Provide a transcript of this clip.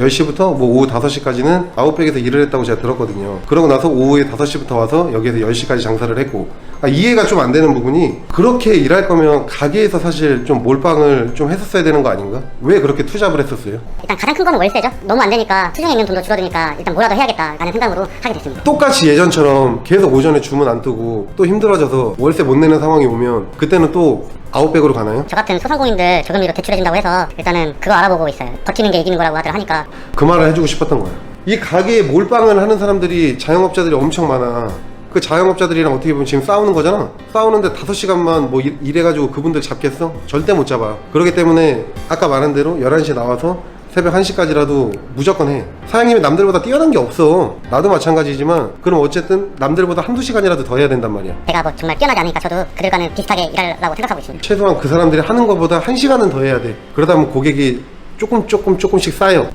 10시부터 뭐 오후 5시까지는 아웃백에서 일을 했다고 제가 들었거든요. 그러고 나서 오후에 5시부터 와서 여기에서 10시까지 장사를 했고 아, 이해가 좀 안 되는 부분이 그렇게 일할 거면 가게에서 사실 좀 몰빵을 좀 했었어야 되는 거 아닌가? 왜 그렇게 투잡을 했었어요? 일단 가장 큰 거는 월세죠. 너무 안 되니까 수중에 있는 돈도 줄어드니까 일단 뭐라도 해야겠다라는 생각으로 하게 됐습니다. 똑같이 예전처럼 계속 오전에 주문 안 뜨고 또 힘들어져서 월세 못 내는 상황이 오면 그때는 또 아웃백으로 가나요? 저 같은 소상공인들 저금리로 대출해준다고 해서 일단은 그거 알아보고 있어요. 버티는 게 이기는 거라고 다들 하니까 그 말을 해주고 싶었던 거야. 이 가게에 몰빵을 하는 사람들이 자영업자들이 엄청 많아. 그 자영업자들이랑 어떻게 보면 지금 싸우는 거잖아. 싸우는데 5시간만 뭐 일- 일해가지고 그분들 잡겠어? 절대 못 잡아. 그렇기 때문에 아까 말한 대로 11시에 나와서 새벽 1시까지라도 무조건 해. 사장님이 남들보다 뛰어난 게 없어. 나도 마찬가지지만 그럼 어쨌든 남들보다 한두 시간이라도 더 해야 된단 말이야. 제가 뭐 정말 뛰어나지 않으니까 저도 그들과는 비슷하게 일하려고 생각하고 있습니다. 최소한 그 사람들이 하는 것보다 한 시간은 더 해야 돼. 그러다 보면 고객이 조금 조금 조금씩 쌓여.